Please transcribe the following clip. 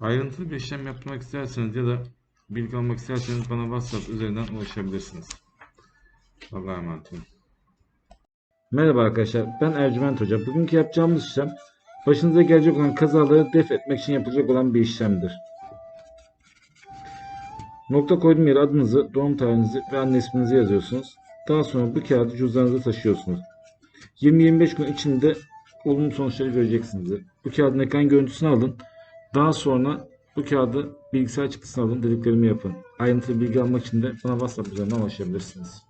Ayrıntılı bir işlem yapmak isterseniz ya da bilgi almak isterseniz bana WhatsApp üzerinden ulaşabilirsiniz. Allah'a emanet olun. Merhaba arkadaşlar, ben Ercüment Hoca. Bugünkü yapacağımız işlem, başınıza gelecek olan kazaları def etmek için yapılacak olan bir işlemdir. Nokta koyduğum yere adınızı, doğum tarihinizi ve anne isminizi yazıyorsunuz. Daha sonra bu kağıdı cüzdanınıza taşıyorsunuz. 20-25 gün içinde olumlu sonuçları göreceksiniz. Bu kağıdın ekran görüntüsünü alın. Daha sonra bu kağıdı bilgisayar çıktısını alın, dediklerimi yapın. Ayrıntılı bilgi almak için de bana WhatsApp üzerinden ulaşabilirsiniz.